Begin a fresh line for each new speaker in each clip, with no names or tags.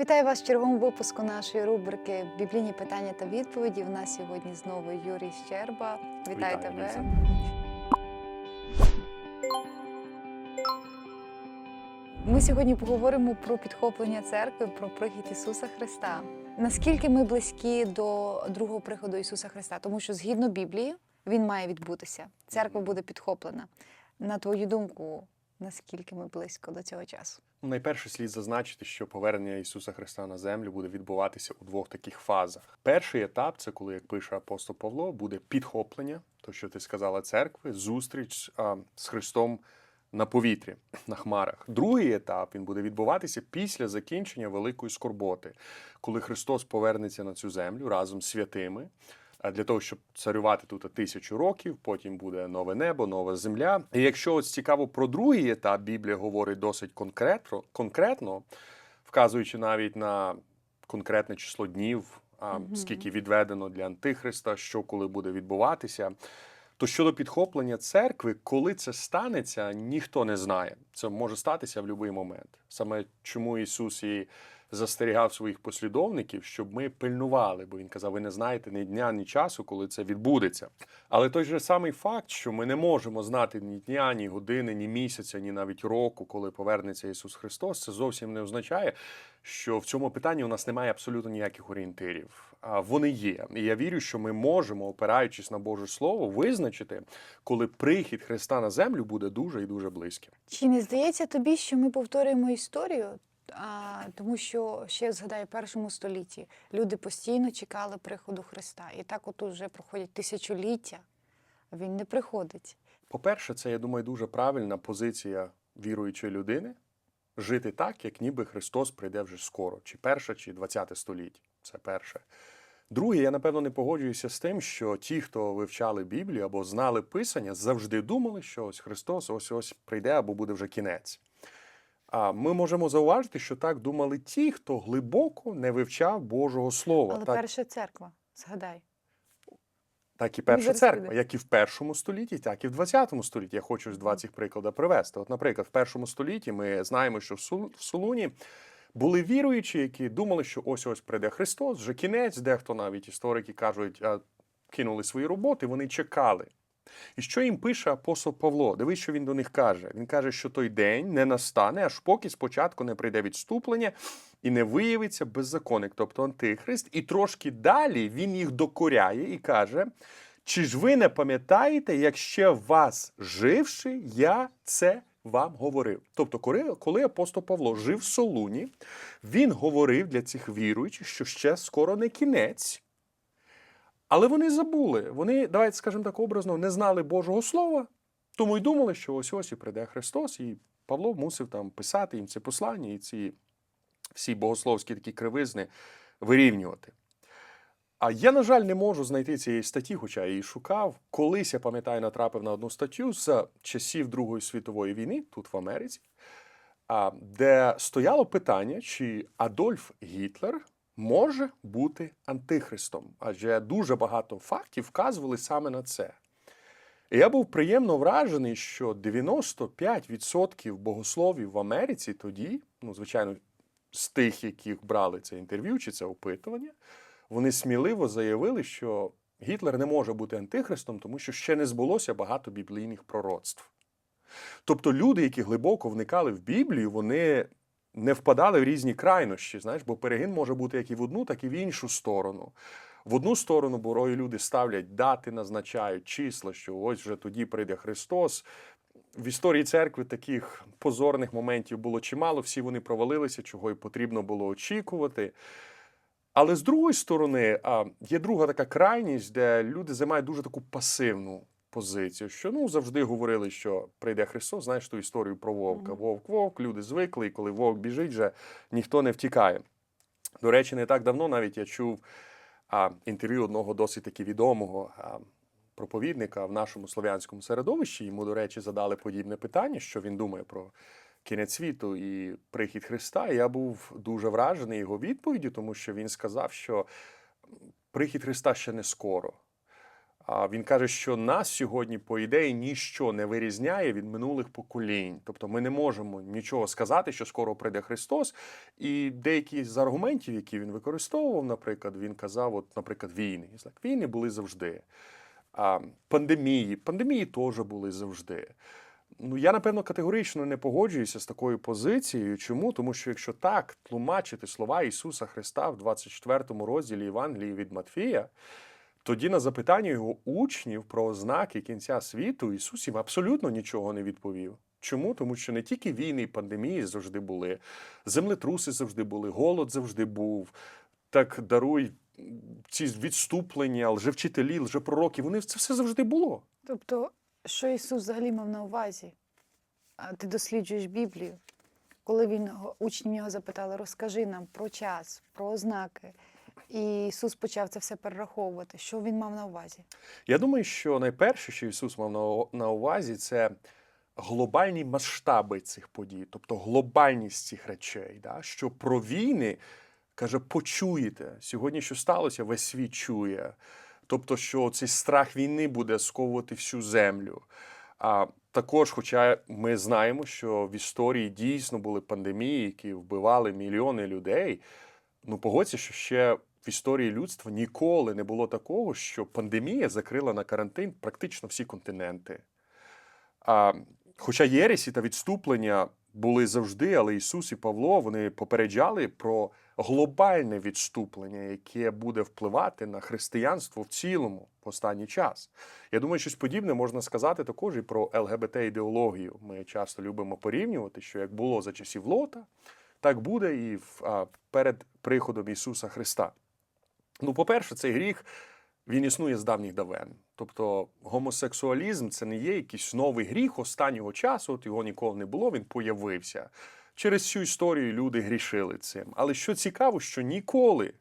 Вітаю вас в черговому випуску нашої рубрики Біблійні питання та відповіді. У нас сьогодні знову Юрій Щерба. Вітаю,
Вітаю,
тебе.
Ліза.
Ми сьогодні поговоримо про підхоплення церкви, про прихід Ісуса Христа. Наскільки ми близькі до другого приходу Ісуса Христа? Тому що згідно Біблії він має відбутися. Церква буде підхоплена. На твою думку, наскільки ми близько до цього часу?
Найперше слід зазначити, що повернення Ісуса Христа на землю буде відбуватися у двох таких фазах. Перший етап це коли, як пише апостол Павло, буде підхоплення, то що ти сказала церкви, зустріч а, з Христом на повітрі, на хмарах. Другий етап він буде відбуватися після закінчення великої скорботи, коли Христос повернеться на цю землю разом з святими. Для того щоб царювати тут тисячу років, потім буде нове небо, нова земля. І якщо ось цікаво про другий етап, Біблія говорить досить конкретно, конкретно вказуючи навіть на конкретне число днів, а,
Мгм.
скільки відведено для Антихриста, що коли буде відбуватися. То щодо підхоплення церкви, коли це станеться, ніхто не знає. Це може статися в будь-який момент. Саме чому Ісус і застерігав своїх послідовників, щоб ми пильнували, бо він казав: ви не знаєте ні дня, ні часу, коли це відбудеться. Але той же самий факт, що ми не можемо знати ні дня, ні години, ні місяця, ні навіть року, коли повернеться Ісус Христос, це зовсім не означає, що в цьому питанні у нас немає абсолютно ніяких орієнтирів. А вони є. І я вірю, що ми можемо, опираючись на Боже Слово, визначити, коли прихід Христа на землю буде дуже і дуже близьким.
Чи не здається тобі, що ми повторюємо історію? А, тому що ще згадаю, першому столітті люди постійно чекали приходу Христа. І так от уже проходять тисячоліття, а він не приходить.
По-перше, це я думаю дуже правильна позиція віруючої людини жити так, як ніби Христос прийде вже скоро, чи перше, чи двадцяте століття. Це перше. Друге, я напевно не погоджуюся з тим, що ті, хто вивчали Біблію або знали Писання, завжди думали, що ось Христос ось ось прийде або буде вже кінець. А ми можемо зауважити, що так думали ті, хто глибоко не вивчав Божого Слова.
Але
так,
перша церква, згадай.
так і перша церква, як і в першому столітті, так і в 20 столітті. Я хочу з два цих приклади привести. От, наприклад, в першому столітті ми знаємо, що в Солуні були віруючі, які думали, що ось ось прийде Христос, вже кінець, дехто навіть історики кажуть, кинули свої роботи, вони чекали. І що їм пише апостол Павло? Дивись, що він до них каже. Він каже, що той день не настане, аж поки спочатку не прийде відступлення і не виявиться беззаконник, тобто антихрист. І трошки далі він їх докоряє і каже: чи ж ви не пам'ятаєте, як ще вас живши, я це вам говорив? Тобто, коли, апостол Павло жив в Солуні, він говорив для цих віруючих, що ще скоро не кінець. Але вони забули. Вони, давайте скажемо так образно, не знали Божого Слова, тому й думали, що ось ось і прийде Христос, і Павло мусив там писати їм це послання і ці всі богословські такі кривизни вирівнювати. А я, на жаль, не можу знайти цієї статті, хоча я її шукав. Колись я пам'ятаю, натрапив на одну статтю з часів Другої світової війни, тут в Америці, де стояло питання, чи Адольф Гітлер може бути антихристом, адже дуже багато фактів вказували саме на це. І я був приємно вражений, що 95% богословів в Америці тоді, ну, звичайно, з тих, яких брали це інтерв'ю чи це опитування, вони сміливо заявили, що Гітлер не може бути антихристом, тому що ще не збулося багато біблійних пророцтв. Тобто люди, які глибоко вникали в Біблію, вони не впадали в різні крайнощі, знаєш, бо перегин може бути як і в одну, так і в іншу сторону. В одну сторону борою люди ставлять дати, назначають числа, що ось вже тоді прийде Христос. В історії церкви таких позорних моментів було чимало, всі вони провалилися, чого й потрібно було очікувати. Але з другої сторони, є друга така крайність, де люди займають дуже таку пасивну позицію, що ну завжди говорили, що прийде Христос, знаєш ту історію про вовка. Вовк, вовк, люди звикли, і коли вовк біжить, вже ніхто не втікає. До речі, не так давно навіть я чув а, інтерв'ю одного досить таки відомого а, проповідника в нашому слов'янському середовищі. Йому, до речі, задали подібне питання, що він думає про кінець світу і прихід Христа. І я був дуже вражений його відповіддю, тому що він сказав, що прихід Христа ще не скоро. Він каже, що нас сьогодні, по ідеї, ніщо не вирізняє від минулих поколінь. Тобто ми не можемо нічого сказати, що скоро прийде Христос. І деякі з аргументів, які він використовував, наприклад, він казав, от, наприклад, війни. Війни були завжди. А, пандемії, пандемії теж були завжди. Ну, я, напевно, категорично не погоджуюся з такою позицією. Чому? Тому що якщо так тлумачити слова Ісуса Христа в 24 розділі Євангелії від Матфія, тоді на запитання його учнів про ознаки кінця світу Ісус їм абсолютно нічого не відповів. Чому? Тому що не тільки війни і пандемії завжди були, землетруси завжди були, голод завжди був. Так даруй ці відступлення, лжевчителі, лжепророки, вони це все завжди було.
Тобто, що Ісус взагалі мав на увазі? А Ти досліджуєш Біблію. Коли він го- учні його запитали, розкажи нам про час, про ознаки. І Ісус почав це все перераховувати. Що він мав на увазі?
Я думаю, що найперше, що Ісус мав на, увазі, це глобальні масштаби цих подій, тобто глобальність цих речей. Да? Що про війни каже, почуєте. Сьогодні, що сталося, весь світ чує. Тобто, що цей страх війни буде сковувати всю землю. А також, хоча ми знаємо, що в історії дійсно були пандемії, які вбивали мільйони людей. Ну, погодься, що ще в історії людства ніколи не було такого, що пандемія закрила на карантин практично всі континенти. А, хоча єресі та відступлення були завжди, але Ісус і Павло вони попереджали про глобальне відступлення, яке буде впливати на християнство в цілому в останній час. Я думаю, щось подібне можна сказати також і про ЛГБТ-ідеологію. Ми часто любимо порівнювати, що як було за часів Лота, так буде і в, перед приходом Ісуса Христа. Ну, по-перше, цей гріх він існує з давніх давен. Тобто гомосексуалізм це не є якийсь новий гріх останнього часу, от його ніколи не було, він появився. Через всю історію люди грішили цим. Але що цікаво, що ніколи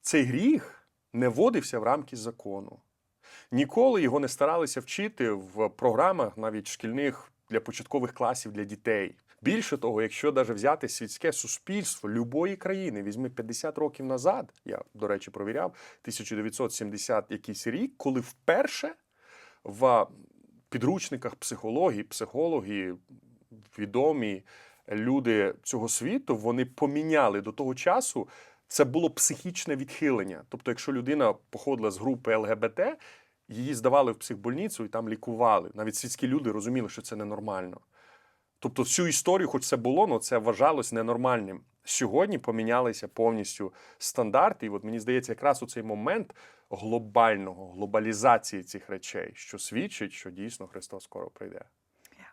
цей гріх не вводився в рамки закону. Ніколи його не старалися вчити в програмах навіть шкільних для початкових класів для дітей. Більше того, якщо навіть взяти світське суспільство любої країни, візьми 50 років назад, я, до речі, провіряв, 1970 якийсь рік, коли вперше в підручниках психології, психологи, відомі люди цього світу, вони поміняли до того часу. Це було психічне відхилення. Тобто, якщо людина походила з групи ЛГБТ, її здавали в психбольницю і там лікували. Навіть світські люди розуміли, що це ненормально. Тобто, всю історію, хоч це було, але це вважалось ненормальним. Сьогодні помінялися повністю стандарти. І от мені здається, якраз у цей момент глобального глобалізації цих речей, що свідчить, що дійсно Христос скоро прийде.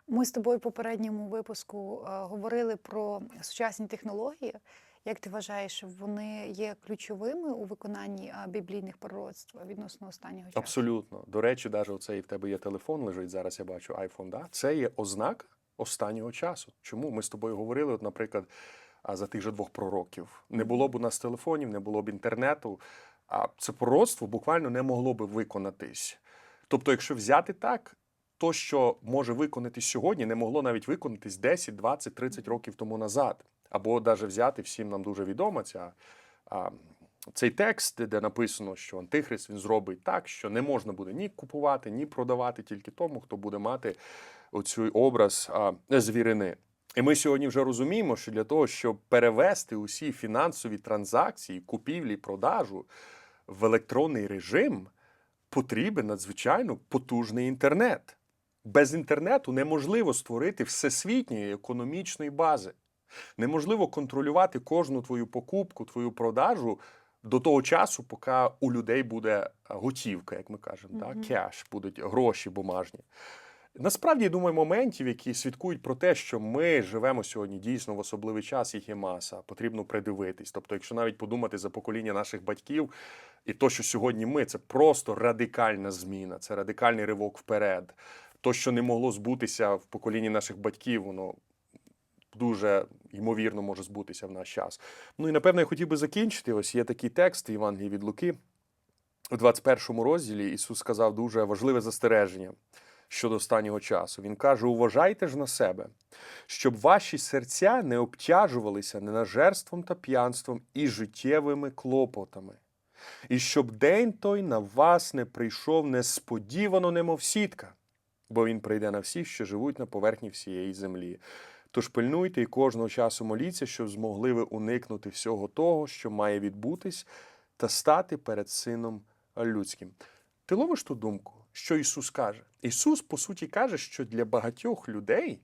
Ми з тобою в попередньому випуску е, говорили про сучасні технології. Як ти вважаєш, вони є ключовими у виконанні е, біблійних пророцтв відносно останнього часу?
Абсолютно. До речі, навіть оцей в тебе є телефон, лежить зараз. Я бачу iPhone, да? Це є ознака останнього часу. Чому ми з тобою говорили, от, наприклад, за тих же двох пророків? Не було б у нас телефонів, не було б інтернету. А це пророцтво буквально не могло би виконатись. Тобто, якщо взяти так, то, що може виконатись сьогодні, не могло навіть виконатись 10, 20, 30 років тому назад. Або навіть взяти всім нам дуже відома ця. А, цей текст, де написано, що Антихрист він зробить так, що не можна буде ні купувати, ні продавати тільки тому, хто буде мати оцей образ а, звірини. І ми сьогодні вже розуміємо, що для того, щоб перевести усі фінансові транзакції, купівлі, продажу в електронний режим, потрібен надзвичайно потужний інтернет. Без інтернету неможливо створити всесвітньої економічної бази. Неможливо контролювати кожну твою покупку, твою продажу до того часу, поки у людей буде готівка, як ми кажемо,
Мгм.
так, кеш, будуть гроші бумажні. Насправді, я думаю, моментів, які свідкують про те, що ми живемо сьогодні дійсно в особливий час, їх є маса. Потрібно придивитись. Тобто, якщо навіть подумати за покоління наших батьків, і то, що сьогодні ми, це просто радикальна зміна, це радикальний ривок вперед. То, що не могло збутися в поколінні наших батьків, воно дуже ймовірно може збутися в наш час. Ну і напевно я хотів би закінчити. Ось є такий текст Євангелії від Луки. У 21 розділі Ісус сказав дуже важливе застереження щодо останнього часу. Він каже: уважайте ж на себе, щоб ваші серця не обтяжувалися ненажерством та п'янством і життєвими клопотами, і щоб день той на вас не прийшов несподівано, немов сітка, бо він прийде на всіх, що живуть на поверхні всієї землі. Тож пильнуйте і кожного часу моліться, щоб змогли ви уникнути всього того, що має відбутись, та стати перед Сином людським. Ти ловиш ту думку, що Ісус каже? Ісус, по суті, каже, що для багатьох людей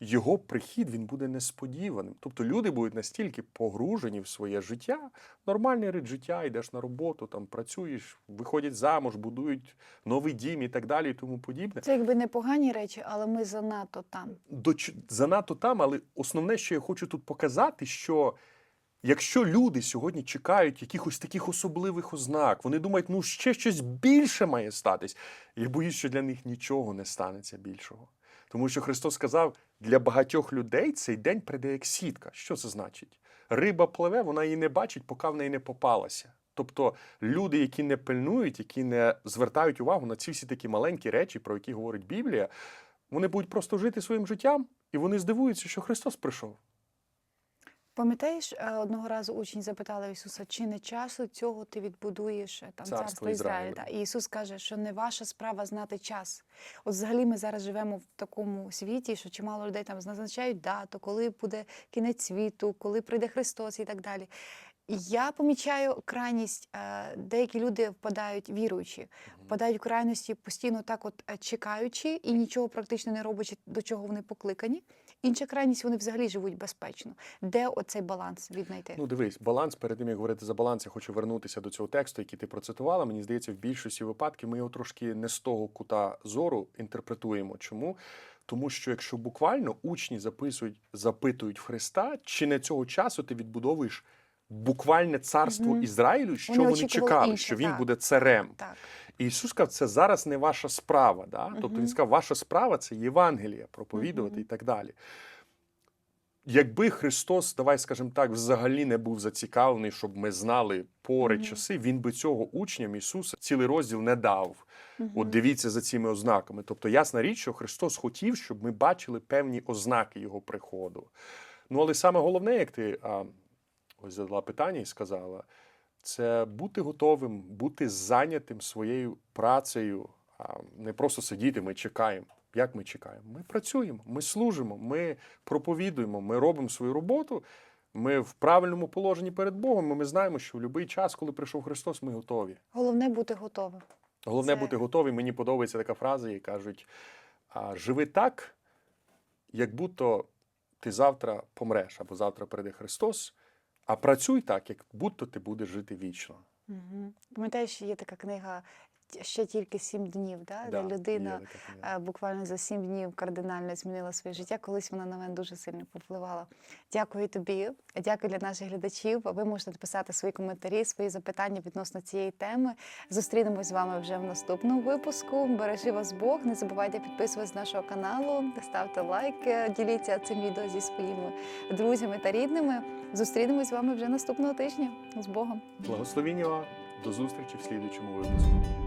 його прихід він буде несподіваним. Тобто люди будуть настільки погружені в своє життя, нормальний рід життя, йдеш на роботу, там працюєш, виходять замуж, будують новий дім і так далі, і тому подібне.
Це якби непогані речі, але ми занадто там.
До занадто там, але основне, що я хочу тут показати, що. Якщо люди сьогодні чекають якихось таких особливих ознак, вони думають, ну ще щось більше має статись. Я боюсь, що для них нічого не станеться більшого. Тому що Христос сказав, для багатьох людей цей день прийде як сітка. Що це значить? Риба пливе, вона її не бачить, поки в неї не попалася. Тобто люди, які не пильнують, які не звертають увагу на ці всі такі маленькі речі, про які говорить Біблія, вони будуть просто жити своїм життям, і вони здивуються, що Христос прийшов.
Пам'ятаєш, е, одного разу учні запитали Ісуса, чи не часу цього ти відбудуєш е, там
Царство
царство Ізраїля?
Ізраїлю.
Та, І Ісус каже, що не ваша справа знати час. От взагалі ми зараз живемо в такому світі, що чимало людей там назначають дату, коли буде кінець світу, коли прийде Христос і так далі. Я помічаю крайність, е, деякі люди впадають віруючі, впадають в крайності постійно так, от е, чекаючи і нічого практично не роблячи, до чого вони покликані. Інша крайність, вони взагалі живуть безпечно. Де оцей баланс віднайти?
Ну, дивись, баланс перед тим, як говорити за баланс, я хочу вернутися до цього тексту, який ти процитувала. Мені здається, в більшості випадків ми його трошки не з того кута зору інтерпретуємо. Чому? Тому що якщо буквально учні записують, запитують в Христа, чи не цього часу ти відбудовуєш буквальне царство
Мгм.
Ізраїлю, що
Вони
вони, чекали,
інше,
що він
так.
буде царем.
Так.
І Ісус сказав, це зараз не ваша справа. Да? Тобто Він сказав, ваша справа це Євангелія, проповідувати
Мгм.
і так далі. Якби Христос, давай скажемо так, взагалі не був зацікавлений, щоб ми знали пори,
Мгм.
часи, він би цього учням Ісуса цілий розділ не дав. От дивіться за цими ознаками. Тобто, ясна річ, що Христос хотів, щоб ми бачили певні ознаки Його приходу. Ну, але саме головне, як ти а, ось задала питання і сказала, це бути готовим, бути зайнятим своєю працею, а не просто сидіти, ми чекаємо. Як ми чекаємо? Ми працюємо, ми служимо, ми проповідуємо, ми робимо свою роботу. Ми в правильному положенні перед Богом. і Ми знаємо, що в будь-який час, коли прийшов Христос, ми готові.
Головне бути готовим.
Головне
Це-
бути готовим. Мені подобається така фраза, і кажуть: живи так, як будто ти завтра помреш або завтра прийде Христос, а працюй так, як будто ти будеш жити вічно.
Угу. Пам'ятаєш, є така книга «Т- ще тільки сім днів, да?
Да,
людина
є така
е, буквально за сім днів кардинально змінила своє життя. Колись вона на мене дуже сильно повпливала. Дякую тобі, дякую для наших глядачів. Ви можете написати свої коментарі, свої запитання відносно цієї теми. Зустрінемось з вами вже в наступному випуску. Бережи вас Бог. Не забувайте підписуватись нашого каналу, ставте лайки, діліться цим відео зі своїми друзями та рідними. Зустрінемось з вами вже наступного тижня. З Богом!
Благословіння вам. До зустрічі в слідуючому випуску.